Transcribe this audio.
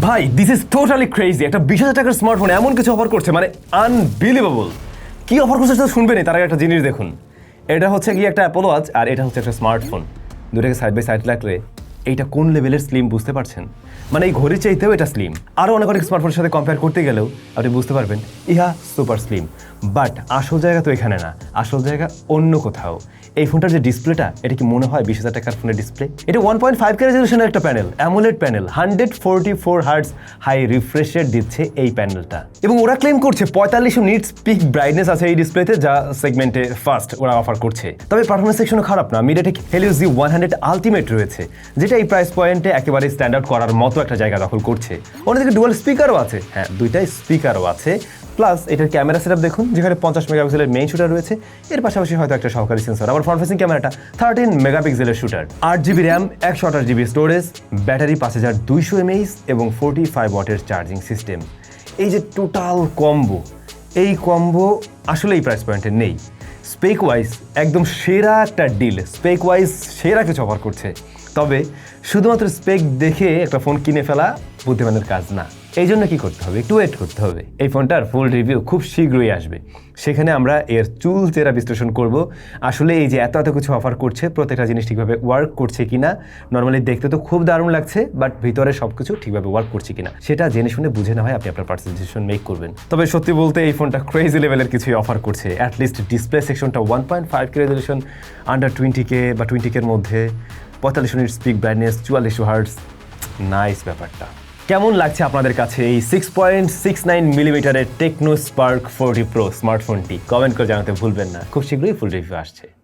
ভাই this is totally crazy একটা বিশ হাজার টাকার স্মার্টফোন এমন কিছু অফার করছে মানে আনবিলিভেবল কি অফার করছে সেটা শুনবেনই তার আগে একটা জিনিস দেখুন। এটা হচ্ছে কি একটা অ্যাপোলো ওয়াচ আর এটা হচ্ছে একটা স্মার্টফোন দুটাকে সাইড বাই সাইড লাগলে এইটা কোন লেভেলের স্লিম বুঝতে পারছেন? মানে এই ঘড়ির চাইতেও এটা স্লিম আরও অনেক অনেক স্মার্টফোনের সাথে কম্পেয়ার করতে গেলেও আপনি বুঝতে পারবেন, ইহা সুপার স্লিম বাট আসল জায়গা তো এখানে না, আসল জায়গা অন্য কোথাও। এই ফোনটার যে ডিসপ্লেটা এটা কি মনে হয় বিশ হাজার টাকার ফোনের ডিসপ্লে এটা ওয়ান পয়েন্ট ফাইভ কে রেজলিউশনের একটা panel AMOLED panel hundred forty four hertz high রিফ্রেশের দিচ্ছে এই প্যানেলটা এবং ওরা ক্লেম করছে পঁয়তাল্লিশ নিটস পিক ব্রাইটনেস আছে এই ডিসপ্লেতে যা সেগমেন্টে ফার্স্ট ওরা অফার করছে। তবে পারফরমেন্স সেকশনও খারাপ না MediaTek Helio G one hundred ultimate রয়েছে, যেটা এই প্রাইস পয়েন্টে একেবারে স্ট্যান্ড করার মতো একটা জায়গা দখল করছে। অন্যদিকে ডুয়াল স্পিকারও আছে। হ্যাঁ দুইটাই স্পিকারও আছে। প্লাস এটার ক্যামেরা সেটআপ দেখুন, যেখানে পঞ্চাশ মেগাপিক্সেলের মেইন শুটার রয়েছে। এর পাশাপাশি হয়তো একটা সহকারী সেন্সর আবার ফ্রন্ট ফেসিং ক্যামেরাটা থার্টিন মেগাপিক্সেলের শুটার আট জিবি র্যাম একশো আঠাশ জিবি স্টোরেজ ব্যাটারি পাঁচ হাজার দুইশো এমএইচ এবং ফোর্টি ফাইভ ওয়াটের চার্জিং সিস্টেম এই যে টোটাল কম্বো এই কম্বো আসলে এই প্রাইস পয়েন্টে নেই। স্পেক ওয়াইজ একদম সেরা একটা ডিল স্পেক ওয়াইজ সেরা কিছু অফার করছে। তবে শুধুমাত্র স্পেক দেখে একটা ফোন কিনে ফেলা বুদ্ধিমানের কাজ না। এই জন্য কি করতে হবে? একটু ওয়েট করতে হবে। এই ফোনটার ফুল রিভিউ খুব শীঘ্রই আসবে। সেখানে আমরা এর চুল চেরা বিশ্লেষণ করব। আসলে এই যে এত এত কিছু অফার করছে, প্রত্যেকটা জিনিস ঠিকভাবে ওয়ার্ক করছে কিনা নর্মালি দেখতে তো খুব দারুণ লাগছে বাট ভিতরে সব কিছু ঠিকভাবে ওয়ার্ক করছে কিনা, সেটা জেনে শুনে বুঝে না হয় আপনি আপনার পার্সোনাল ডিসিশন মেক করবেন। তবে সত্যি বলতে এই ফোনটা ক্রেজি লেভেলের কিছুই অফার করছে। অ্যাটলিস্ট ডিসপ্লে সেকশনটা one point five K resolution under twenty K বা টোয়েন্টি কের মধ্যে। পঁয়তাল্লিশ মিনিট স্পিক ব্রাইটনেস চুয়াল্লিশ হার্টস নাইস ব্যাপারটা। কেমন লাগছে আপনাদের কাছে এই সিক্স পয়েন্ট সিক্স নাইন মিলিমিটারের টেকনো স্পার্ক ফোরটি প্রো স্মার্টফোনটি কমেন্ট করে জানাতে ভুলবেন না। খুব শীঘ্রই ফুল রিভিউ আসছে।